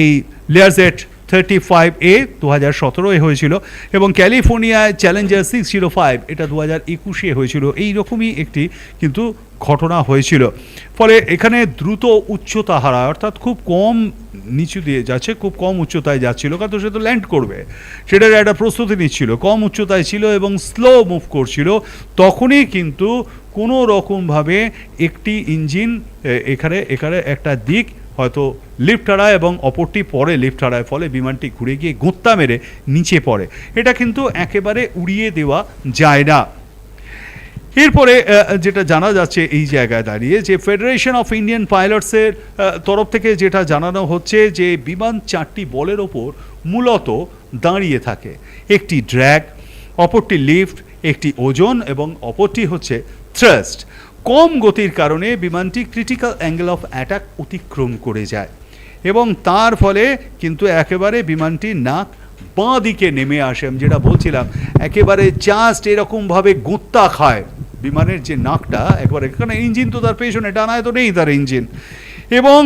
এই লেয়ারজেট thirty five এ দু হাজার সতেরোয় হয়েছিল এবং ক্যালিফোর্নিয়ায় চ্যালেঞ্জার সিক্স জিরো ফাইভ এটা দু হাজার একুশে হয়েছিল। এই রকমই একটি কিন্তু ঘটনা হয়েছিল। ফলে এখানে দ্রুত উচ্চতা হারায় অর্থাৎ খুব কম নিচু দিয়ে যাচ্ছে, খুব কম উচ্চতায় যাচ্ছিল, কারণ সে তো ল্যান্ড করবে। সেটার একটা প্রস্তুতি নিচ্ছিল। কম উচ্চতায় ছিল এবং স্লো মুভ করছিল। তখনই কিন্তু কোনো রকমভাবে একটি ইঞ্জিন এখানে এখানে একটা দিক হয়তো লিফট হারায় এবং অপরটি পরে লিফট হারায় ফলে বিমানটি ঘুরে গিয়ে গোত্তা মেরে নিচে পড়ে। এটা কিন্তু একেবারে উড়িয়ে দেওয়া যায় না। এরপরে যেটা জানা যাচ্ছে এই জায়গায় দাঁড়িয়ে যে ফেডারেশন অফ ইন্ডিয়ান পাইলটসের তরফ থেকে যেটা জানানো হচ্ছে যে বিমান চারটি বলের ওপর মূলত দাঁড়িয়ে থাকে। একটি ড্র্যাগ অপরটি লিফট একটি ওজন এবং অপরটি হচ্ছে থ্রাস্ট কম গতির কারণে বিমানটি ক্রিটিক্যাল অ্যাঙ্গেল অফ অ্যাটাক অতিক্রম করে যায়। এবং তার ফলে কিন্তু একেবারে বিমানটি নাক বাঁ দিকে নেমে আসে। আমি যেটা বলছিলাম, একেবারে জাস্ট এরকমভাবে গুত্তা খায়। বিমানের যে নাকটা, একবারে এখানে ইঞ্জিন তো তার পেছনে, ডানায় তো নেই তার ইঞ্জিন এবং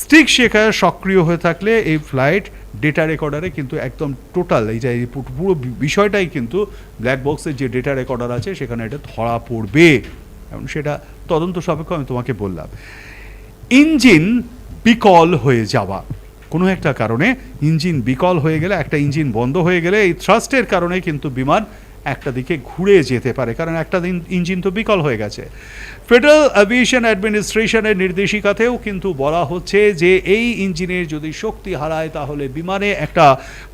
স্টিক শেখা সক্রিয় হয়ে থাকলে এই ফ্লাইট ডেটা রেকর্ডারে কিন্তু একদম টোটাল এই যে পুরো বিষয়টাই কিন্তু ব্ল্যাক বক্সের যে ডেটা রেকর্ডার আছে, সেখানে এটা ধরা পড়বে। এবং সেটা তদন্ত সাপেক্ষ আমি তোমাকে বললাম। ইঞ্জিন বিকল হয়ে যাওয়া। কোনো একটা কারণে ইঞ্জিন বিকল হয়ে গেলে, একটা ইঞ্জিন বন্ধ হয়ে গেলে এই থ্রাস্টের কারণে কিন্তু বিমান একটা দিকে ঘুরে যেতে পারে, কারণ একটা দিন ইঞ্জিন তো বিকল হয়ে গেছে। ফেডারেল অ্যাভিয়েশন অ্যাডমিনিস্ট্রেশনের নির্দেশিকাতেও কিন্তু বলা হচ্ছে যে, এই ইঞ্জিনের যদি শক্তি হারায় তাহলে বিমানে একটা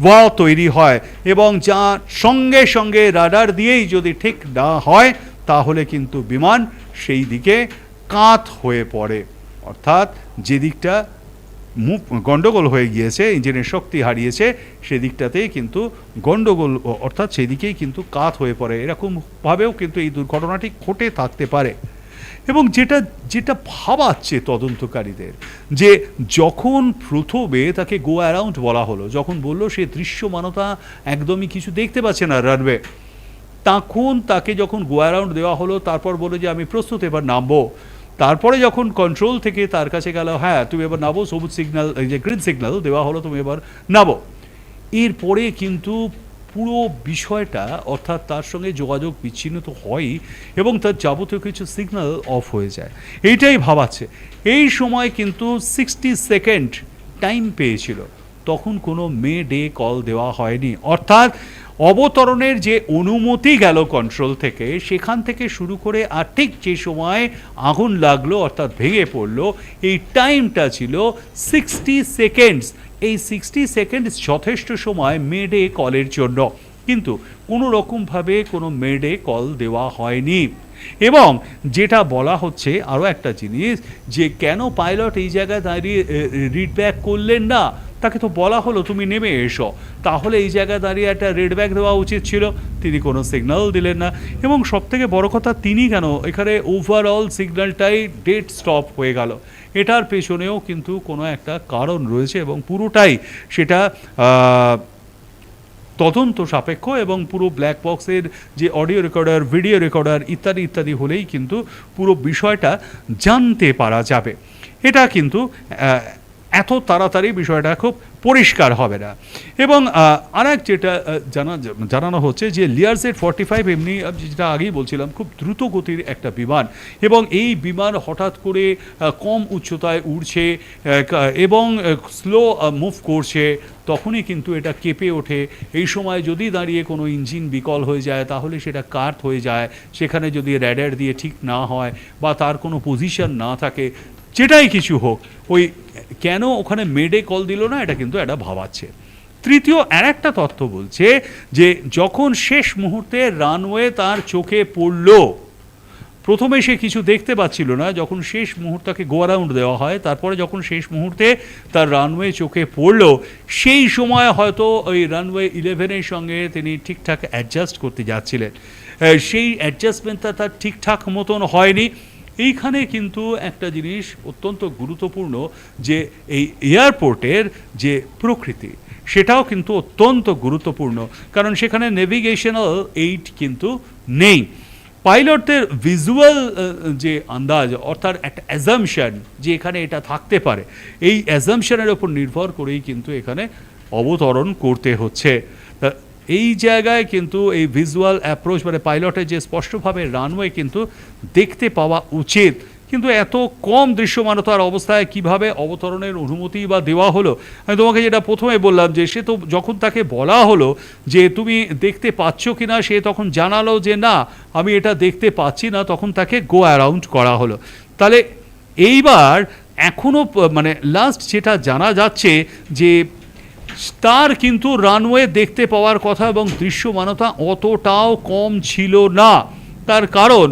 ওয়া তৈরি হয় এবং যা সঙ্গে সঙ্গে রাডার দিয়েই যদি ঠিক না হয় তাহলে কিন্তু বিমান সেই দিকে কাত হয়ে পড়ে। অর্থাৎ যে দিকটা মুভ গন্ডগোল হয়ে গিয়েছে, ইঞ্জিনের শক্তি হারিয়েছে, সেদিকটাতেই কিন্তু গন্ডগোল ও- অর্থাৎ সেদিকেই কিন্তু কাত হয়ে পড়ে। এরকমভাবেও কিন্তু এই দুর্ঘটনাটি ঘটে থাকতে পারে। এবং যেটা যেটা ভাবাচ্ছে তদন্তকারীদের, যে যখন প্রথমে তাকে গো অ্যারাউন্ড বলা হলো, যখন বলল সে দৃশ্যমানতা একদমই কিছু দেখতে পাচ্ছে না রানওয়ে তখন তাকে যখন গো অ্যারাউন্ড দেওয়া হলো, তারপর বলে যে, আমি প্রস্তুত, এবার নামবো। তারপরে যখন কন্ট্রোল থেকে তার কাছে গেল হ্যাঁ তুমি এবার নামো, সবুজ সিগন্যাল যে গ্রিন সিগন্যাল দেওয়া হলো, তুমি এবার নামো। এরপরে কিন্তু পুরো বিষয়টা, অর্থাৎ তার সঙ্গে যোগাযোগ বিচ্ছিন্ন তো হয়ই, এবং তার যাবতীয় কিছু সিগন্যাল অফ হয়ে যায়। এইটাই ভাবাচ্ছে। এই সময় কিন্তু সিক্সটি সেকেন্ড টাইম পেয়েছিল। তখন কোনো মে ডে কল দেওয়া হয়নি। অর্থাৎ অবতরণের যে অনুমতি গেল কন্ট্রোল থেকে, সেখান থেকে শুরু করে আর ঠিক যে সময় আগুন লাগল, অর্থাৎ ভেঙে পড়ল, এই টাইমটা ছিল সিক্সটি সেকেন্ডস এই সিক্সটি সেকেন্ডস যথেষ্ট সময় মেডে কলের জন্য। কিন্তু কোনো রকমভাবে কোনো মেডে কল দেওয়া হয়নি। এবং যেটা বলা হচ্ছে আরও একটা জিনিস, যে কেন পাইলট এই জায়গায় দাঁড়িয়ে রিড ব্যাক করলেন না? তাকে তো বলা হলো, তুমি নেমে এসো। তাহলে এই জায়গায় দাঁড়িয়ে একটা রেড ব্যাগ দেওয়া উচিত ছিল। তিনি কোনো সিগন্যাল দিলেন না। এবং সবথেকে বড় কথা, তিনি কেন এখানে ওভারঅল সিগন্যালটাই ডেড স্টপ হয়ে গেল। এটার পেছনেও কিন্তু কোনো একটা কারণ রয়েছে এবং পুরোটাই সেটা তদন্ত সাপেক্ষ এবং পুরো ব্ল্যাক বক্সের যে অডিও রেকর্ডার ভিডিও রেকর্ডার ইত্যাদি ইত্যাদি হলেই কিন্তু পুরো বিষয়টা জানতে পারা যাবে। এটা কিন্তু এত তাড়াতাড়ি বিষয়টা খুব পরিষ্কার হবে না। এবং আর এক যেটা জানা, জানানো হচ্ছে যে লিয়ারসেট ফর্টি ফাইভ এমনি যেটা আগেই বলছিলাম, খুব দ্রুত গতির একটা বিমান এবং এই বিমান হঠাৎ করে কম উচ্চতায় উড়ছে এবং স্লো মুভ করছে, তখনই কিন্তু এটা কেঁপে ওঠে। এই সময় যদি দাঁড়িয়ে কোনো ইঞ্জিন বিকল হয়ে যায়, তাহলে সেটা কার্ট হয়ে যায়। সেখানে যদি র্যাডার দিয়ে ঠিক না হয় বা তার কোনো পজিশন না থাকে যেটাই কিছু হোক, ওই কেন ওখানে মেডে কল দিল না, এটা কিন্তু এটা ভাবাচ্ছে। তৃতীয় আর একটা তথ্য বলছে যে যখন শেষ মুহূর্তে রানওয়ে তার চোখে পড়ল, প্রথমে সে কিছু দেখতে পাচ্ছিল না, যখন শেষ মুহূর্তকে গোয়ারাউন্ড দেওয়া হয়, তারপরে যখন শেষ মুহূর্তে তার রানওয়ে চোখে পড়ল, সেই সময় হয়তো ওই রানওয়ে ইলেভেনের সঙ্গে তিনি ঠিকঠাক অ্যাডজাস্ট করতে যাচ্ছিলেন। সেই অ্যাডজাস্টমেন্টটা তার ঠিকঠাক মতন হয়নি। এইখানে কিন্তু একটা জিনিস অত্যন্ত গুরুত্বপূর্ণ যে এই এয়ারপোর্টের যে প্রকৃতি, সেটাও কিন্তু অত্যন্ত গুরুত্বপূর্ণ। কারণ সেখানে নেভিগেশনাল এইড কিন্তু নেই। পাইলটদের ভিজুয়াল যে আন্দাজ, অর্থাৎ একটা অ্যাজামশন যে এখানে এটা থাকতে পারে, এই অ্যাজামশানের ওপর নির্ভর করেই কিন্তু এখানে অবতরণ করতে হচ্ছে। এই জায়গায় কিন্তু এই ভিজুয়াল অ্যাপ্রোচ মানে পাইলটের যে স্পষ্টভাবে রানওয়ে কিন্তু দেখতে পাওয়া উচিত। কিন্তু এত কম দৃশ্যমানতার অবস্থায় কীভাবে অবতরণের অনুমতি বা দেওয়া হলো? আমি তোমাকে যেটা প্রথমে বললাম যে সে তো যখন তাকে বলা হলো যে তুমি দেখতে পাচ্ছ কি না সে তখন জানালো যে না, আমি এটা দেখতে পাচ্ছি না, তখন তাকে গো অ্যারাউন্ড করা হলো। তাহলে এইবার এখনও মানে লাস্ট যেটা জানা যাচ্ছে যে তার কিন্তু রানওয়ে দেখতে পাওয়ার কথা এবং দৃশ্যমানতা অতটাও কম ছিল না। তার কারণ,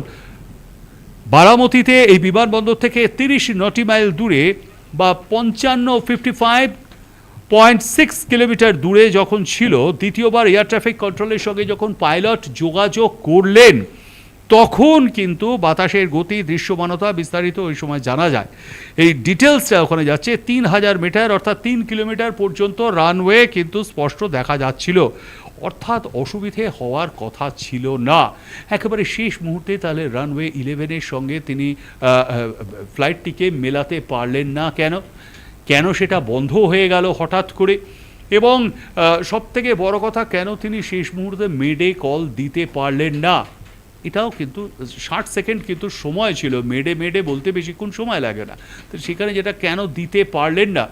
বারামতিতে এই বিমানবন্দর থেকে তিরিশ নটি মাইল দূরে বা পঞ্চান্ন fifty five point six kilometre দূরে যখন ছিল, দ্বিতীয়বার এয়ার ট্রাফিক কন্ট্রোলের সঙ্গে যখন পাইলট যোগাযোগ করলেন তখন কিন্তু বাতাসের গতি, দৃশ্যমানতা বিস্তারিত ওই সময় জানা যায়। এই ডিটেলসটা ওখানে যাচ্ছে, তিন হাজার মিটার অর্থাৎ তিন কিলোমিটার পর্যন্ত রানওয়ে কিন্তু স্পষ্ট দেখা যাচ্ছিল। অর্থাৎ অসুবিধে হওয়ার কথা ছিল না। একেবারে শেষ মুহূর্তে তাহলে রানওয়ে ইলেভেনের সঙ্গে তিনি ফ্লাইটটিকে মেলাতে পারলেন না কেন? কেন সেটা বন্ধ হয়ে গেল হঠাৎ করে? এবং সবথেকে বড় কথা, কেন তিনি শেষ মুহূর্তে মেডে কল দিতে পারলেন না? এটাও কিন্তু ষাট সেকেন্ড কিন্তু সময় ছিল। মেডে মেডে বলতে বেশিক্ষণ সময় লাগে না। তো সেখানে যেটা কেন দিতে পারলেন না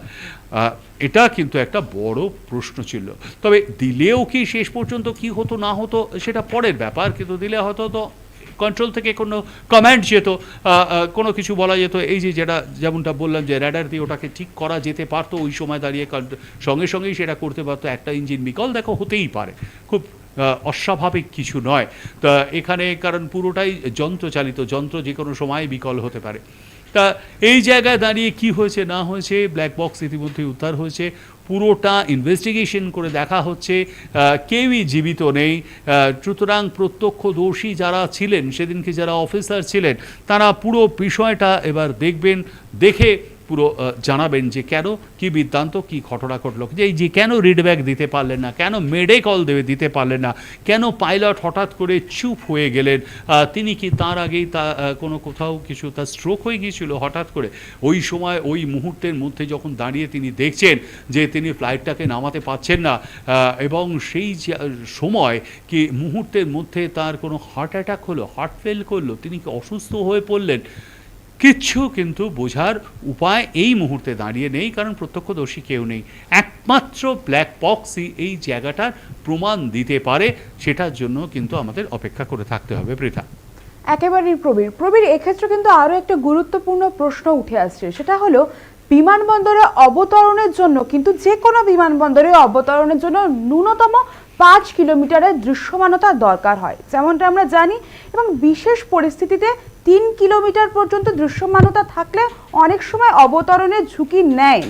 এটা কিন্তু একটা বড় প্রশ্ন ছিল। তবে দিলেও কি শেষ পর্যন্ত কি হতো, না হতো, সেটা পরের ব্যাপার। কিন্তু দিলে হয়তো তো কন্ট্রোল থেকে কোনো কমান্ড যেত কোনো কিছু বলা যেত। এই যে যেটা, যেমনটা বললাম যে র্যাডার দিয়ে ওটাকে ঠিক করা যেতে পারতো, ওই সময় দাঁড়িয়ে সঙ্গে, সঙ্গেই সেটা করতে পারতো। একটা ইঞ্জিন বিকল, দেখো, হতেই পারে। খুব অস্বাভাবিক কিছু নয়। তা এখানে কারণ পুরোটাই যন্ত্রচালিত, যন্ত্র যে কোনো সময় বিকল হতে পারে। তা এই জায়গায় দাঁড়িয়ে কি হয়েছে, না হয়েছে ব্ল্যাক বক্স ইতিমধ্যে উদ্ধার হয়েছে। পুরোটা ইনভেস্টিগেশন করে দেখা হচ্ছে কেউই জীবিত নেই। সুতরাং প্রত্যক্ষদর্শী যারা ছিলেন, সেদিনকে যারা অফিসার ছিলেন, তারা পুরো বিষয়টা এবার দেখবেন, দেখে পুরো জানাবেন যে কেন কি বৃত্তান্ত, কি ঘটনা ঘটলো। যে এই যে কেন রিডব্যাক দিতে পারলেন না, কেন মেডে কল দেবে, দিতে পারলেন না, কেন পাইলট হঠাৎ করে চুপ হয়ে গেলেন তিনি কি তার আগেই তা কোনো কোথাও কিছু, তার স্ট্রোক হয়ে গিয়েছিল হঠাৎ করে? ওই সময়, ওই মুহূর্তের মধ্যে যখন দাঁড়িয়ে তিনি দেখছেন যে তিনি ফ্লাইটটাকে নামাতে পারছেন না এবং সেই সময় কি মুহূর্তের মধ্যে তার কোনো হার্ট অ্যাটাক হলো হার্ট ফেল করল, তিনি কি অসুস্থ হয়ে পড়লেন? কিচ্ছু কিন্তু বোঝার উপায় এই মুহূর্তে দাঁড়িয়ে নেই, কারণ প্রত্যক্ষদর্শী কেউ নেই। একমাত্র ব্ল্যাক বক্সই এই জায়গাটার প্রমাণ দিতে পারে, সেটার জন্য কিন্তু আমাদের অপেক্ষা করে থাকতে হবে, পৃথা। একেবারেই প্রবীর। প্রবীর, এক্ষেত্রে কিন্তু আরও একটা গুরুত্বপূর্ণ প্রশ্ন উঠে আসছে। সেটা হলো বিমানবন্দরে অবতরণের জন্য, কিন্তু যে কোনো বিমানবন্দরে অবতরণের জন্য ন্যূনতম পাঁচ কিলোমিটারের দৃশ্যমানতা দরকার হয়। যেমনটা আমরা জানি, এবং বিশেষ পরিস্থিতিতে তিন কিলোমিটার পর্যন্ত দৃশ্যমানতা থাকলে অনেক সময় অবতরণের ঝুঁকি নেয়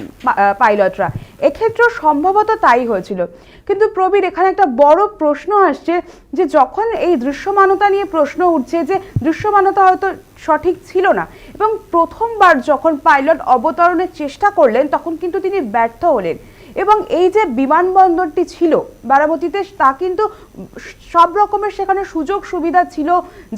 পাইলটরা। এক্ষেত্রেও সম্ভবত তাই হয়েছিল। কিন্তু প্রবীর, এখানে একটা বড় প্রশ্ন আসছে যে যখন এই দৃশ্যমানতা নিয়ে প্রশ্ন উঠছে যে দৃশ্যমানতা হয়তো সঠিক ছিল না, এবং প্রথমবার যখন পাইলট অবতরণের চেষ্টা করলেন, তখন কিন্তু তিনি ব্যর্থ হলেন। এবং এই যে বিমানবন্দরটি ছিল বারামতিতে তা কিন্তু সব রকমের সেখানে সুযোগ সুবিধা ছিল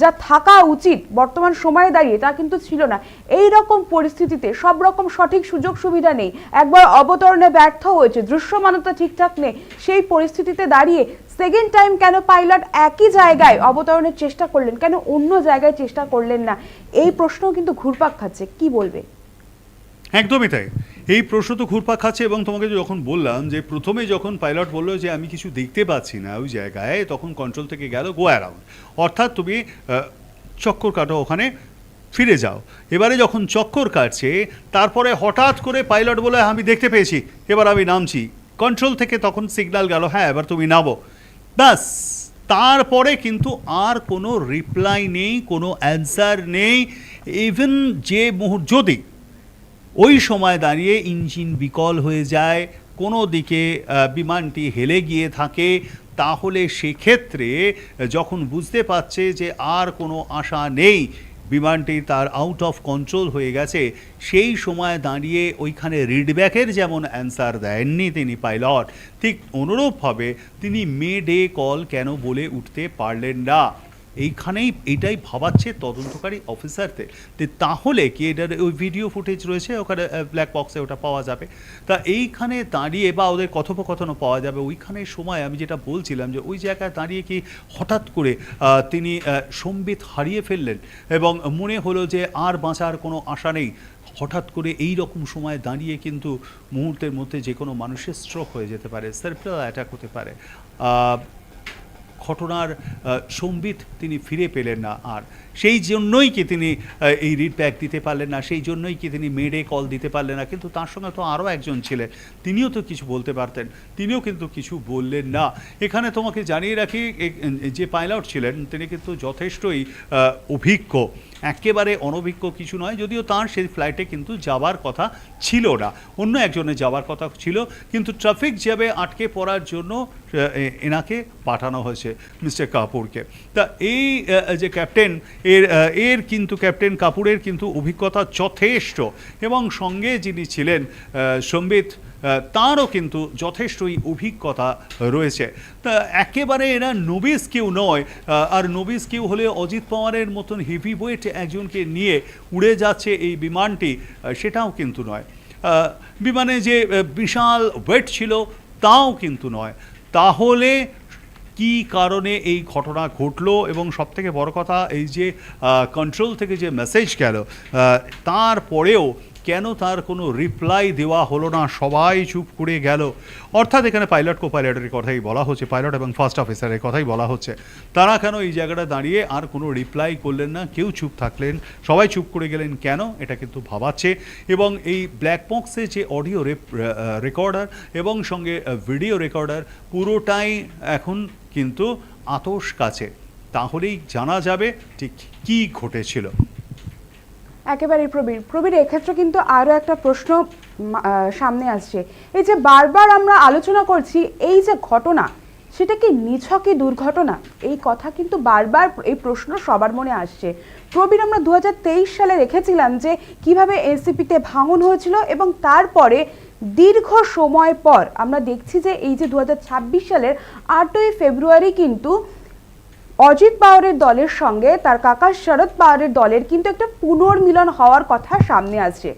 যা থাকা উচিত বর্তমান সময়ে দাঁড়িয়ে, তা কিন্তু ছিল না। এই রকম পরিস্থিতিতে সব রকম সঠিক সুযোগ সুবিধা নেই। একবার অবতরণে ব্যর্থ হয়েছে, দৃশ্যমানতা ঠিকঠাক নেই, সেই পরিস্থিতিতে দাঁড়িয়ে সেকেন্ড টাইম কেন পাইলট একই জায়গায় অবতরণের চেষ্টা করলেন? কেন অন্য জায়গায় চেষ্টা করলেন না? এই প্রশ্নও কিন্তু ঘুরপাক খাচ্ছে। কি বলবে? একদমই তাই। এই প্রশ্ন তো ঘুরপাক খাচ্ছে এবং তোমাকে যখন বললাম যে প্রথমে যখন পাইলট বলল যে আমি কিছু দেখতে পাচ্ছি না ওই জায়গায়, তখন কন্ট্রোল থেকে গেল গো অ্যারাউন্ড অর্থাৎ তুমি চক্কর কাটো ওখানে, ফিরে যাও। এবারে যখন চক্কর কাটছে, তারপরে হঠাৎ করে পাইলট বলে আমি দেখতে পেয়েছি। এবার আমি নামছি। কন্ট্রোল থেকে তখন সিগনাল গেল হ্যাঁ এবার তুমি নামো। ব্যাস, তারপরে কিন্তু আর কোনো রিপ্লাই নেই, কোনো অ্যান্সার নেই। ইভেন যে মুহূর্ত, যদি ওই সময় দাঁড়িয়ে ইঞ্জিন বিকল হয়ে যায়, কোনো দিকে বিমানটি হেলে গিয়ে থাকে, তাহলে সেক্ষেত্রে যখন বুঝতে পারছে যে আর কোনো আশা নেই, বিমানটি তার আউট অফ কন্ট্রোল হয়ে গেছে, সেই সময় দাঁড়িয়ে ওইখানে রিডব্যাকের যেমন অ্যান্সার দেননি তিনি পাইলট ঠিক অনুরূপভাবে তিনি মে ডে কল কেন বলে উঠতে পারলেন না। এইখানেই এটাই ভাবাচ্ছে তদন্তকারী অফিসারদের। যে তাহলে কি এটার ওই ভিডিও ফুটেজ রয়েছে? ওখানে ব্ল্যাক বক্সে ওটা পাওয়া যাবে। তা এইখানে দাঁড়িয়ে বা ওদের কথোপকথনও পাওয়া যাবে। ওইখানে সময় আমি যেটা বলছিলাম যে ওই জায়গায় দাঁড়িয়ে কি হঠাৎ করে তিনি সম্বিত হারিয়ে ফেললেন এবং মনে হলো যে আর বাঁচার কোনো আশা নেই। হঠাৎ করে এই রকম সময় দাঁড়িয়ে কিন্তু মুহূর্তের মধ্যে যে কোনো মানুষের স্ট্রোক হয়ে যেতে পারে সেরপ্রাল অ্যাটাক হতে পারে। ঘটনার সম্বিত তিনি ফিরে পেলেন না আর। সেই জন্যই কি তিনি এই রিড ব্যাক দিতে পারলেন না, সেই জন্যই কি তিনি মেডে কল দিতে পারলেন না, কিন্তু তার সঙ্গে তো আরও একজন ছিলেন। তিনিও তো কিছু বলতে পারতেন, তিনিও কিন্তু কিছু বললেন না। এখানে তোমাকে জানিয়ে রাখি যে পাইলট ছিলেন, তিনি কিন্তু যথেষ্টই অভিজ্ঞ। একেবারে অনভিজ্ঞ কিছু নয়, যদিও তার সেই ফ্লাইটে কিন্তু যাবার কথা ছিল না অন্য একজনের যাওয়ার কথা ছিল, কিন্তু ট্রাফিক জ্যাবে আটকে পড়ার জন্য এনাকে পাঠানো হয়েছে মিস্টার কাপুরকে। তা এই যে ক্যাপ্টেন এর এর কিন্তু ক্যাপ্টেন কাপুরের কিন্তু অভিজ্ঞতা যথেষ্ট। এবং সঙ্গে যিনি ছিলেন সম্বিত তারও কিন্তু যথেষ্টই অভিজ্ঞতা রয়েছে। তা একেবারে এরা নবিস কেউ নয় আর নবিস কেউ হলে অজিত পাওয়ারের মতন হেভি ওয়েট একজনকে নিয়ে উড়ে যাচ্ছে এই বিমানটি সেটাও কিন্তু নয়। বিমানে যে বিশাল ওয়েট ছিল, তাও কিন্তু নয়। তাহলে কি কারণে এই ঘটনা ঘটলো এবং সবথেকে বড় কথা, এই যে কন্ট্রোল থেকে যে মেসেজ গেল তারপরেও কেন তার কোনো রিপ্লাই দেওয়া হলো না? সবাই চুপ করে গেল। অর্থাৎ এখানে পাইলট কো পাইলটের কথাই বলা হচ্ছে। পাইলট এবং ফার্স্ট অফিসারের কথাই বলা হচ্ছে। তারা কেন এই জায়গাটা দাঁড়িয়ে আর কোনো রিপ্লাই করলেন না? কেউ চুপ থাকলেন। সবাই চুপ করে গেলেন কেন? এটা কিন্তু ভাবাচ্ছে। এবং এই ব্ল্যাক বক্সে যে অডিও রেকর্ডার এবং সঙ্গে ভিডিও রেকর্ডার পুরোটাই এখন কিন্তু আতস কাছে। তাহলেই জানা যাবে ঠিক কী ঘটেছিল। একেবারে প্রবীর। প্রবীর, এক্ষেত্রে কিন্তু আরও একটা প্রশ্ন সামনে আসছে। এই যে বারবার আমরা আলোচনা করছি, এই যে ঘটনা, সেটা কি নিছকই দুর্ঘটনা? এই কথা কিন্তু বারবার এই প্রশ্ন সবার মনে আসছে। প্রবীর, আমরা দু হাজার তেইশ সালে রেখেছিলাম যে কীভাবে এনসিপিতে ভাঙন হয়েছিল এবং তারপরে দীর্ঘ সময় পর আমরা দেখছি যে এই যে দু হাজার ছাব্বিশ সালের আটই ফেব্রুয়ারি কিন্তু অজিত পাওয়ারের দলের সঙ্গে তার কাকা শরদ পাওয়ারের দলের কিন্তু একটা পুনর্মিলন হওয়ার কথা সামনে আসছে।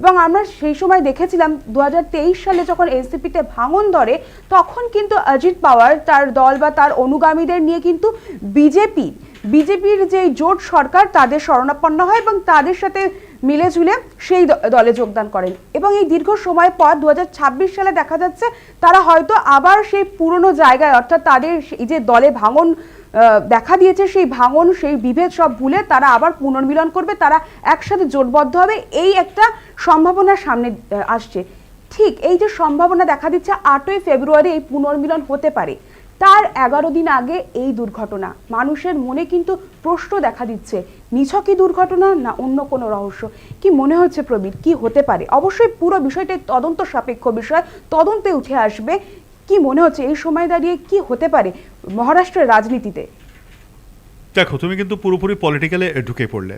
এবং আমরা সেই সময় দেখেছিলাম দু হাজার তেইশ সালে যখন এনসিপিতে ভাঙন ধরে, তখন কিন্তু অজিত পাওয়ার তার দল বা তার অনুগামীদের নিয়ে কিন্তু বিজেপি, বিজেপির যে জোট সরকার তাদের শরণাপন্ন হয় এবং তাদের সাথে মিলে ঝুলে সেই দলে যোগদান করেন। এবং এই দীর্ঘ সময় পর দু হাজার ছাব্বিশ সালে দেখা যাচ্ছে তারা হয়তো আবার সেই পুরনো জায়গায় অর্থাৎ তাদের এই যে দলে ভাঙন দেখা দিয়েছে, সেই ভাঙন, সেই বিভেদ সব ভুলে তারা আবার পুনর্মিলন করবে, তারা একসাথে জোটবদ্ধ হবে, এই একটা সম্ভাবনা সামনে আসছে। ঠিক এই যে সম্ভাবনা দেখা দিচ্ছে, আটই ফেব্রুয়ারি এই পুনর্মিলন হতে পারে। তার এগারো দিন আগে এই দুর্ঘটনা, মানুষের মনে কিন্তু প্রশ্ন দেখা দিচ্ছে, নিছকই দুর্ঘটনা না অন্য কোনো রহস্য? কি মনে হচ্ছে প্রবীর, কি হতে পারে? অবশ্যই পুরো বিষয়টাই তদন্ত সাপেক্ষ বিষয়, তদন্তে উঠে আসবে কি মনে হচ্ছে এই সময় দাঁড়িয়ে কি হতে পারে মহারাষ্ট্রের রাজনীতিতে? দেখো তুমি কিন্তু পুরোপুরি পলিটিক্যালে ঢুকে পড়লে।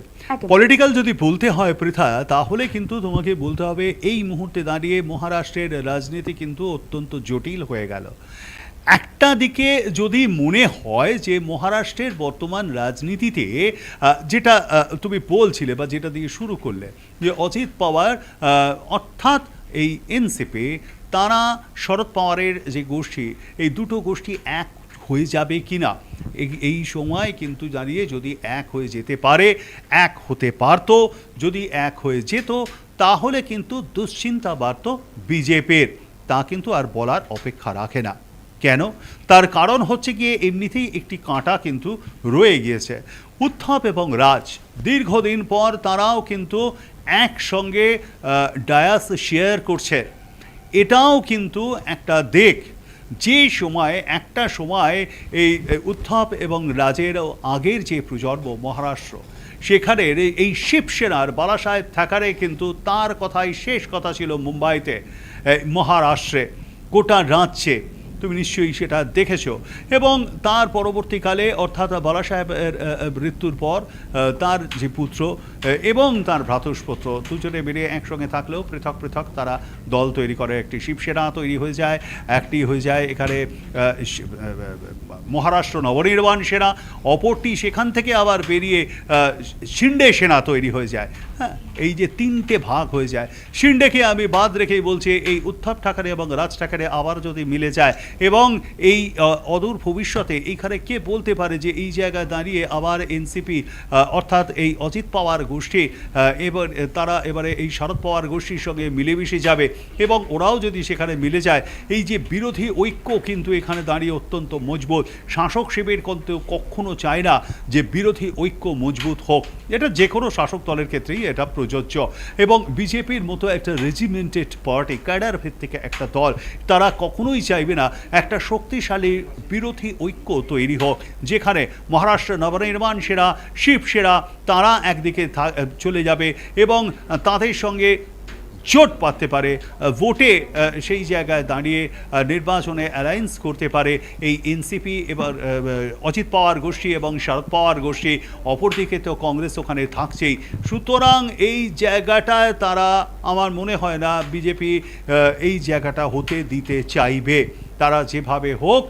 পলিটিক্যাল যদি বলতে হয় পৃথা তাহলে কিন্তু তোমাকে বলতে হবে এই মুহূর্তে দাঁড়িয়ে মহারাষ্ট্রের রাজনীতি কিন্তু অত্যন্ত জটিল হয়ে গেল। একটা দিকে যদি মনে হয় যে মহারাষ্ট্রের বর্তমান রাজনীতিতে যেটা তুমি বলছিলে বা যেটা দিয়ে শুরু করলে যে অজিত পাওয়ার অর্থাৎ এই এনসিপি তারা শরদ পাওয়ারের যে গোষ্ঠী, এই দুটো গোষ্ঠী এক হয়ে যাবে কিনা, এই- এই সময় কিন্তু দাঁড়িয়ে যদি এক হয়ে যেতে পারে, এক হতে পারতো, যদি এক হয়ে যেত, তাহলে কিন্তু দুশ্চিন্তা বাড়ত বিজেপির। তা কিন্তু আর বলার অপেক্ষা রাখে না। কেন? তার কারণ হচ্ছে গিয়ে এমনিতেই একটি কাঁটা কিন্তু রয়ে গিয়েছে। উত্থপ এবং রাজ, দীর্ঘদিন পর তারাও কিন্তু একসঙ্গে ডায়াস শেয়ার করছে। এটাও কিন্তু একটা দেখ যে সময়, একটা সময় এই উত্থপ এবং রাজের আগের যে প্রজন্ম, মহারাষ্ট্র, সেখানের এই- এই শিবসেনার বালাসাহেব থাকারে কিন্তু তার কথাই শেষ কথা ছিল মুম্বাইতে মহারাষ্ট্রে, গোটা রাজ্যে। তুমি নিশ্চয়ই সেটা দেখেছ। এবং তার পরবর্তীকালে অর্থাৎ বালা সাহেবের মৃত্যুর পর তার যে পুত্র এবং তার ভ্রাতুষ্পুত্র দুজনে মিলে একসঙ্গে থাকলেও পৃথক পৃথক তারা দল তৈরি করে। একটি শিবসেনা তৈরি হয়ে যায়, একটি হয়ে যায় এখানে মহারাষ্ট্র নবনির্বাণ সেনা, অপরটি সেখান থেকে আবার বেরিয়ে শিন্ডে সেনা তৈরি হয়ে যায়। হ্যাঁ এই যে তিনটে ভাগ হয়ে যায়। শিন্ডেকে আমি বাদ রেখেই বলছি, এই উত্থব ঠাকারে এবং রাজ ঠাকারে আবার যদি মিলে যায় এবং এই অদূর ভবিষ্যতে এইখানে কে বলতে পারে যে এই জায়গায় দাঁড়িয়ে আবার এনসিপি অর্থাৎ এই অজিত পাওয়ার গোষ্ঠী এবার তারা এবারে এই শরদ পাওয়ার গোষ্ঠীর সঙ্গে মিলেমিশে যাবে এবং ওরাও যদি সেখানে মিলে যায়, এই যে বিরোধী ঐক্য কিন্তু এখানে দাঁড়িয়ে অত্যন্ত মজবুত। শাসক শিবির কিন্তু কখনো চায় না যে বিরোধী ঐক্য মজবুত হোক। এটা যে কোনো শাসক দলের ক্ষেত্রেই এটা প্রযোজ্য। এবং বিজেপির মতো একটা রেজিমেন্টেড পার্টি ক্যাডার ভিত্তিক একটা দল, তারা কখনোই চাইবে না একটা শক্তিশালী বিরোধী ঐক্য তৈরি হোক, যেখানে মহারাষ্ট্র নবনির্মাণ সেরা শিবসেরা তারা একদিকে চলে যাবে এবং তাদের সঙ্গে জোট পাততে পারে, ভোটে সেই জায়গায় দাঁড়িয়ে নির্বাচনে অ্যালায়েন্স করতে পারে। এই এনসিপি এবার অজিত পাওয়ার গোষ্ঠী এবং শরদ পাওয়ার গোষ্ঠী, অপরদিকে তো কংগ্রেস ওখানে থাকছেই। সুতরাং এই জায়গাটায় তারা, আমার মনে হয় না, বিজেপি এই জায়গাটা হতে দিতে চাইবে। তারা যেভাবে হোক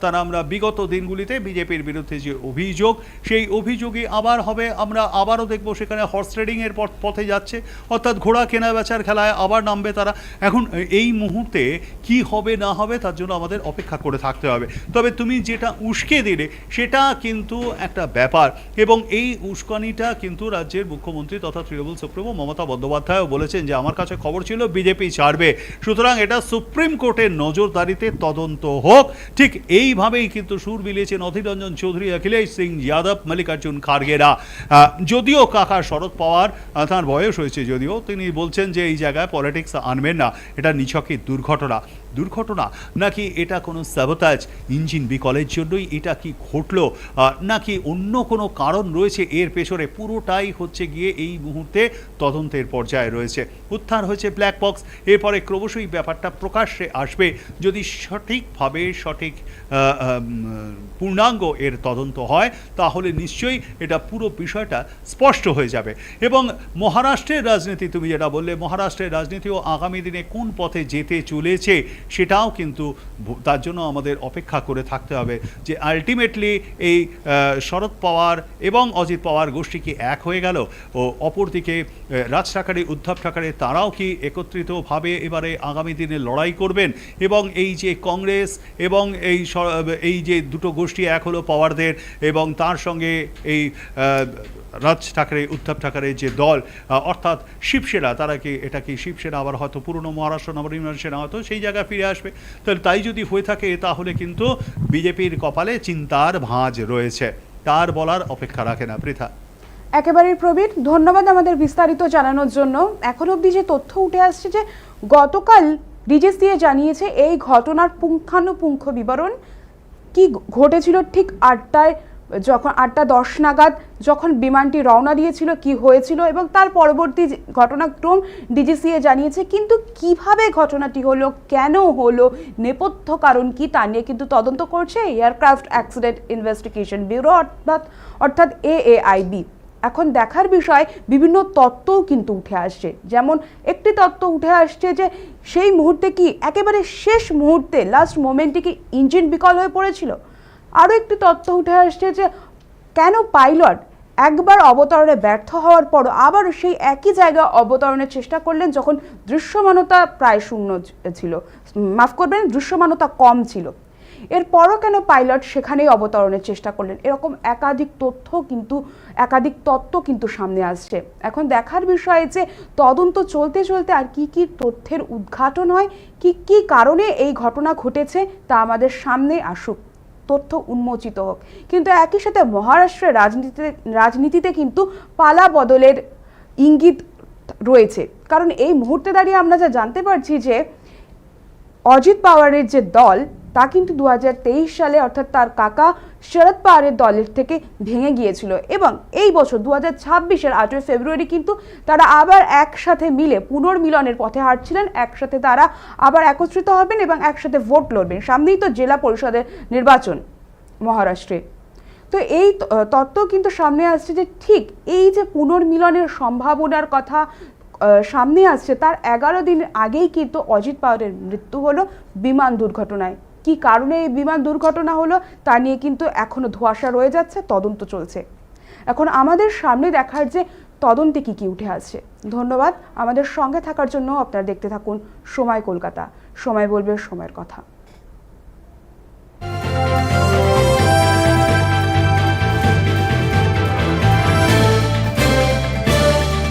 তারা আমরা বিগত দিনগুলিতে বিজেপির বিরুদ্ধে যে অভিযোগ, সেই অভিযোগই আবার হবে। আমরা আবারও দেখব সেখানে হর্স ট্রেডিংয়ের পথ- পথে যাচ্ছে। অর্থাৎ ঘোড়া কেনা বেচার খেলায় আবার নামবে তারা। এখন এই মুহূর্তে কি হবে, না হবে, তার জন্য আমাদের অপেক্ষা করে থাকতে হবে। তবে তুমি যেটা উস্কে দিলে, সেটা কিন্তু একটা ব্যাপার। এবং এই উস্কানিটা কিন্তু রাজ্যের মুখ্যমন্ত্রী তথা তৃণমূল সুপ্রিমো মমতা বন্দ্যোপাধ্যায়ও বলেছেন যে, আমার কাছে খবর ছিল, বিজেপি ছাড়বে। সুতরাং এটা সুপ্রিম কোর্টের নজরদারিতে তদন্ত হোক। ঠিক এইভাবেই কিন্তু সুর মিলিয়েছেন অধীর রঞ্জন চৌধুরী, অখিলেশ সিং যাদব, মল্লিকার্জুন খার্গেরা। যদিও কাকা শরদ পাওয়ার তার বয়স হয়েছে যদিও, তিনি বলছেন যে এই জায়গায় পলিটিক্স আনবেন না, এটা নিছকের দুর্ঘটনা। দুর্ঘটনা? নাকি এটা কোনো স্যাবোতাজ ইঞ্জিন বিকলের জন্যই এটা কি ঘটলো? নাকি অন্য কোনো কারণ রয়েছে? এর পেছনে পুরোটাই হচ্ছে গিয়ে এই মুহূর্তে তদন্তের পর্যায়ে রয়েছে। উত্থান হয়েছে ব্ল্যাক বক্স এরপরে ক্রমশই ব্যাপারটা প্রকাশ্যে আসবে। যদি সঠিকভাবে সঠিক পূর্ণাঙ্গ এর তদন্ত হয়, তাহলে নিশ্চয়ই এটা পুরো বিষয়টা স্পষ্ট হয়ে যাবে। এবং মহারাষ্ট্রের রাজনীতি, তুমি যেটা বললে, মহারাষ্ট্রের রাজনীতিও আগামী দিনে কোন পথে যেতে চলেছে সেটাও কিন্তু তার জন্য আমাদের অপেক্ষা করে থাকতে হবে যে আলটিমেটলি এই শরদ পাওয়ার এবং অজিত পাওয়ার গোষ্ঠী কি এক হয়ে গেল? ও অপরদিকে রাজ ঠাকারে, উদ্ধব ঠাকারে তারাও কি একত্রিতভাবে এবারে আগামী দিনে লড়াই করবেন? এবং এই যে কংগ্রেস এবং এই এই যে দুটো গোষ্ঠী এক হলো পাওয়ারদের এবং তার সঙ্গে এই রাজ ঠাকরে উদ্ধব ঠাকরের যে দল অর্থাৎ শিবসেনা, তারা কি, এটা কি শিবসেনা, আবার হয়তো পুরনো মহারাষ্ট্র নবনির্মাণ সেনা, হয়তো সেই জায়গায় ফিরে আসবে। তাহলে তাই যদি হয়ে থাকে, তাহলে কিন্তু বিজেপির কপালে চিন্তার ভাঁজ রয়েছে। তার বলার অপেক্ষা রাখে না পৃথা। একেবারেই প্রবীর ধন্যবাদ আমাদের বিস্তারিত জানানোর জন্য। এখন অবধি যে তথ্য উঠে আসছে যে, গতকাল ডিজিসিএ জানিয়েছে, এই ঘটনার পুঙ্খানুপুঙ্খ বিবরণ কি ঘটেছিল ঠিক আটটায় যখন আটটা দশ নাগাদ যখন বিমানটি রওনা দিয়েছিল, কি হয়েছিল এবং তার পরবর্তী ঘটনাক্রম ডিজিসিএ জানিয়েছে, কিন্তু কীভাবে ঘটনাটি হলো, কেন হলো, নেপথ্য কারণ কি তা নিয়ে কিন্তু তদন্ত করছে এয়ারক্রাফট অ্যাক্সিডেন্ট ইনভেস্টিগেশন ব্যুরো অর্থাৎ অর্থাৎ এএআইবি এখন দেখার বিষয়, বিভিন্ন তত্ত্বও কিন্তু উঠে আসছে। যেমন, একটি তত্ত্ব উঠে আসছে যে, সেই মুহূর্তে কি একেবারে শেষ মুহূর্তে লাস্ট মোমেন্টে কি ইঞ্জিন বিকল হয়ে পড়েছিল? আরও একটি তত্ত্ব উঠে আসছে যে, কেন পাইলট একবার অবতরণে ব্যর্থ হওয়ার পরও আবার সেই একই জায়গায় অবতরণের চেষ্টা করলেন যখন দৃশ্যমানতা প্রায় শূন্য ছিল। মাফ করবেন, দৃশ্যমানতা কম ছিল। এরপরও কেন পাইলট সেখানেই অবতরণের চেষ্টা করলেন? এরকম একাধিক তথ্য কিন্তু, একাধিক তত্ত্ব কিন্তু সামনে আসছে। এখন দেখার বিষয় যে, তদন্ত চলতে চলতে আর কি কি তথ্যের উদ্ঘাটন হয়, কি কি কারণে এই ঘটনা ঘটেছে তা আমাদের সামনে আসুক। তথ্য উন্মোচিত হোক। কিন্তু একই সাথে মহারাষ্ট্রের রাজনীতিতে রাজনীতিতে কিন্তু পালা বদলের ইঙ্গিত রয়েছে। কারণ এই মুহূর্তে দাঁড়িয়ে আমরা যা জানতে পারছি যে অজিত পাওয়ারের যে দল তা কিন্তু দু হাজার তেইশ সালে অর্থাৎ তার কাকা শরদ পাওয়ারের দলের থেকে ভেঙে গিয়েছিল এবং এই বছর দু হাজার ছাব্বিশের আটই ফেব্রুয়ারি কিন্তু তারা আবার একসাথে মিলে পুনর্মিলনের পথে হাঁটছিলেন। একসাথে তারা আবার একত্রিত হবেন এবং একসাথে ভোট লড়বেন। সামনেই তো জেলা পরিষদের নির্বাচন মহারাষ্ট্রে। তো এই তত্ত্ব কিন্তু সামনে আসছে যে ঠিক এই যে পুনর্মিলনের সম্ভাবনার কথা সামনে আসছে, তার এগারো দিন আগেই কিন্তু অজিত পাওয়ারের মৃত্যু হলো বিমান দুর্ঘটনায়। কি কারণে এই বিমান দুর্ঘটনা হলো তা নিয়ে কিন্তু এখনও ধোয়াশা রয়ে যাচ্ছে, তদন্ত চলছে। এখন আমাদের সামনে দেখার যে তদন্তে কি কি উঠে আসছে। ধন্যবাদ, আমাদের সঙ্গে থাকার জন্য আপনারা দেখতে থাকুন সময় কলকাতা। সময় বলবে, সময়ের কথা।